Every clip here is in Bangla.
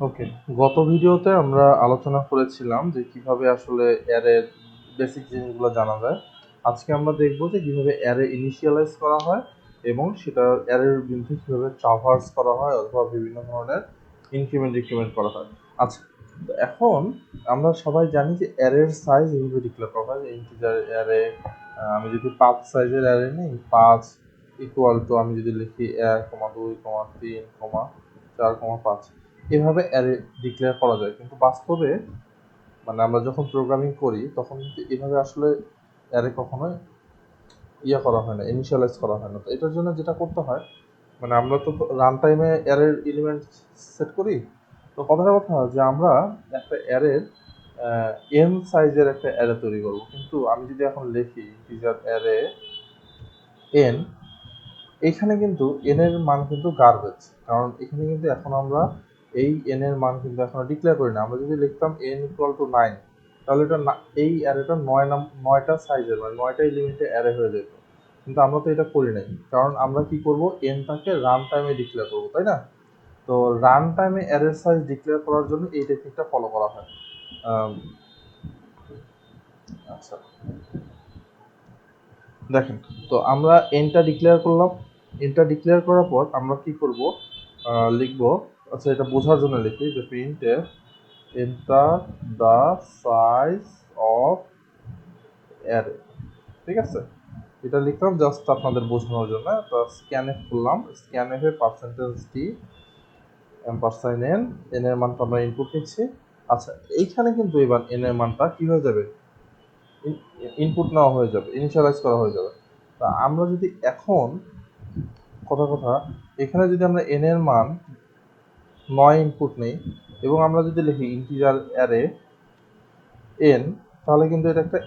ওকে গত ভিডিওতে আমরা আলোচনা করেছিলাম যে কীভাবে আসলে অ্যারের বেসিক জিনিসগুলো জানা যায়। আজকে আমরা দেখব যে কীভাবে অ্যারে ইনিশিয়ালাইজ করা হয় এবং সেটা অ্যারের বিরুদ্ধে কীভাবে ট্রাভার্স করা হয় অথবা বিভিন্ন ধরনের ইনক্রিমেন্ট ডিক্রিমেন্ট করা হয়। আচ্ছা এখন আমরা সবাই জানি যে অ্যারের সাইজ এইভাবে ডিক্লেয়ার করা হয় ইন্টিজার অ্যারে আমি যদি পাঁচ সাইজের অ্যারে নিই পাঁচ ইকুয়াল টু আমি যদি লিখি এক, কমা দুই, কমা তিন, কমা চার, কমা পাঁচ এভাবে অ্যারে ডিক্লেয়ার করা যায়। কিন্তু বাস্তবে মানে আমরা যখন প্রোগ্রামিং করি, তখন কিন্তু এভাবে আসলে অ্যারে কখনোই ইয়ে করা হয় না ইনিশিয়ালাইজ করা হয় না। তো এটার জন্য যেটা করতে হয় মানে আমরা তো রান টাইমে অ্যারের এলিমেন্ট সেট করি। তো কথাটা কথা হয় যে আমরা একটা অ্যারের এন সাইজের একটা অ্যারে তৈরি করব। কিন্তু আমি যদি এখন লিখি টিজার অ্যারে এন এখানে কিন্তু এন এর মান কিন্তু গার্বেজ কারণ এখানে কিন্তু এখন আমরা এই এন এর মান কিন্তু এখনও ডিক্লেয়ার করি না আমরা যদি লিখতাম এন ইকুয়াল টু নাইন তাহলে এটা এই অ্যারেটা নয় নাম নয়টা সাইজের মানে নয়টা এলিমেন্টে অ্যারে হয়ে যেত। কিন্তু আমরা তো এটা করি নাই। কারণ আমরা কি করব? এনটাকে রান টাইমে ডিক্লেয়ার করব, তাই না? তো রান টাইমে অ্যারের সাইজ ডিক্লেয়ার করার জন্য এই টেকনিকটা ফলো করা হয়। আচ্ছা। দেখেন, তো আমরা এনটা ডিক্লেয়ার করলাম। এনটা ডিক্লেয়ার করার পর আমরা কি করব? লিখব আচ্ছা এটা বোঝার জন্য লিখি যে print F enter the size of array ঠিক আছে? এটা লিখলাম জাস্ট আপনাদের বোঝানোর জন্য। তো scan F a percentage D ampersand N N এর মানটা আমরা ইনপুট নিচ্ছি। আচ্ছা এইখানে কিন্তু এবার এন এর মানটা কি হয়ে যাবে? ইনপুট নেওয়া হয়ে যাবে ইনিশিয়ালাইজ করা হয়ে যাবে। তা আমরা যদি এখন, কথা কথা, এখানে যদি আমরা এন এর মান নয় ইনপুট নেই, এবং আমরা যদি লিখি ইন্টিজার অ্যারে এন তাহলে কিন্তু এটা একটা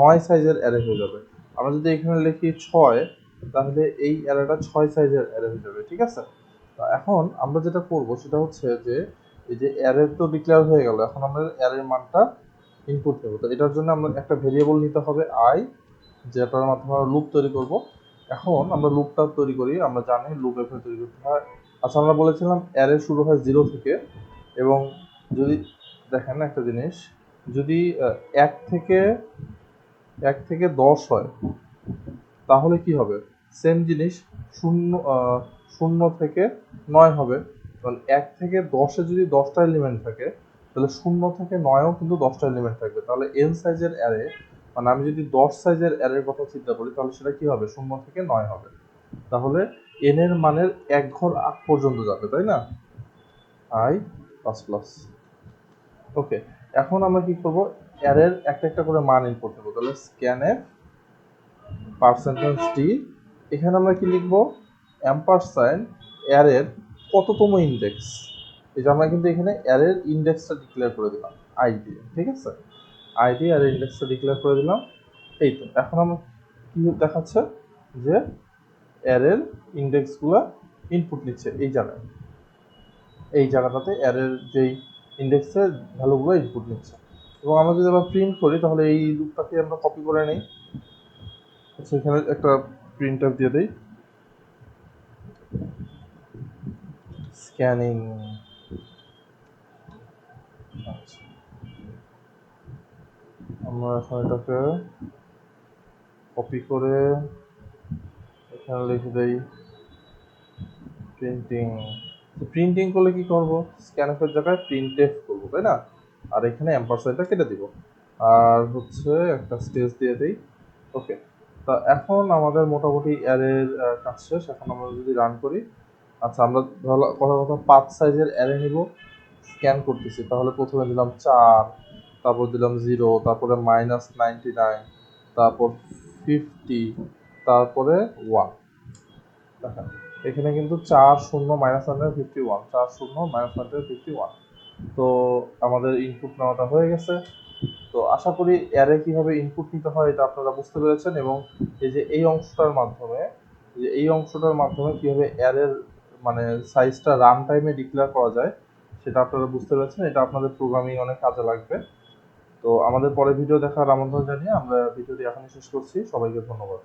নয় সাইজের অ্যারে হয়ে যাবে। আমরা যদি এখানে লিখি ছয়, তাহলে এই অ্যারেটা ছয় সাইজের অ্যারে হয়ে যাবে, ঠিক আছে? তা এখন আমরা যেটা করব সেটা হচ্ছে যে, এই যে অ্যারে তো ডিক্লেয়ার হয়ে গেল, এখন আমরা অ্যারের মানটা ইনপুট দেবো তো এটার জন্য আমরা একটা ভেরিয়েবল নিতে হবে আই যেটার মাধ্যমে আমরা লুপ তৈরি করব। এখন আমরা লুপটা তৈরি করি, আমরা জানি লুপ এফে তৈরি করতে হয়। আচ্ছা আমরা বলেছিলাম অ্যারে শুরু হয় জিরো থেকে এবং যদি, দেখেন একটা জিনিস, যদি এক থেকে এক থেকে দশ হয়, তাহলে কি হবে? সেম জিনিস শূন্য শূন্য থেকে নয় হবে। কারণ এক থেকে দশে যদি দশটা এলিমেন্ট থাকে, তাহলে শূন্য থেকে নয়ও কিন্তু দশটা এলিমেন্ট থাকবে। তাহলে এন সাইজের অ্যারে মানে আমি যদি দশ সাইজের অ্যারের কথা চিন্তা করি, তাহলে সেটা কি হবে? শূন্য থেকে নয় হবে। তাহলে এন এর মানের এক ঘর আগ পর্যন্ত যাবে, তাই না? আই প্লাস প্লাস ওকে এখন আমরা কি করব? অ্যারের একটা একটা করে মান ইনপুট দেবো তাহলে স্ক্যানের পার্সেন্টেজ টি এখানে আমরা কি লিখব? অ্যাম্পারসাইন অ্যারের কততম ইন্ডেক্স এই যে আমরা কিন্তু এখানে অ্যারের ইন্ডেক্সটা ডিক্লেয়ার করে দিলাম আই দিয়ে, ঠিক আছে? আই দিয়ে অ্যারের ইন্ডেক্সটা ডিক্লেয়ার করে দিলাম। এই তো, এখন আমার কি দেখাচ্ছে? যে অ্যারের ইন্ডেক্সগুলো ইনপুট নিচ্ছে, এই জায়গায়। এই জায়গাটাতে অ্যারের যেই ইন্ডেক্সের ভ্যালুগুলো ইনপুট নিচ্ছে। এবং আমরা যদি আবার প্রিন্ট করি, তাহলে এই লুপটাকে আমরা কপি করে নিই। আচ্ছা এখানে একটা প্রিন্ট আপ দিয়ে দিই। স্ক্যানিং আচ্ছা আমরা এখন এটাকে কপি করে এখানে লিখে দেই প্রিন্টিং প্রিন্টিং করলে কি করব? স্ক্যানফের জায়গায় প্রিন্ট এফ করব, তাই না? আর এখানে অ্যাম্পারসাইডটা কেটে দিব। আর হচ্ছে একটা স্টেজ দিয়ে দিই। ওকে তা এখন আমাদের মোটামুটি অ্যারের কাজ শেষ। এখন আমরা যদি রান করি আচ্ছা আমরা ধরো কথা কথা পাঁচ সাইজের অ্যারে নিব স্ক্যান করতেছি। তাহলে প্রথমে দিলাম চার। তারপর দিলাম জিরো তারপরে মাইনাস নাইনটি নাইন তারপর ফিফটি তারপরে ওয়ান দেখেন, এখানে কিন্তু চার শূন্য মাইনাস হান্ড্রেড ফিফটি ওয়ান চার শূন্য মাইনাস হান্ড্রেড ফিফটি ওয়ান তো আমাদের ইনপুট নেওয়াটা হয়ে গেছে। তো আশা করি অ্যারে কীভাবে ইনপুট নিতে হয় এটা আপনারা বুঝতে পেরেছেন এবং এই যে এই অংশটার মাধ্যমে যে এই অংশটার মাধ্যমে কীভাবে অ্যারের মানে সাইজটা রান টাইমে ডিক্লেয়ার করা যায়, সেটা আপনারা বুঝতে পেরেছেন। এটা আপনাদের প্রোগ্রামিং অনেক কাজে লাগবে। তো আমাদের পরের ভিডিও দেখার আমন্ত্রণ জানিয়ে আমরা ভিডিওটি এখনই শেষ করছি। সবাইকে ধন্যবাদ।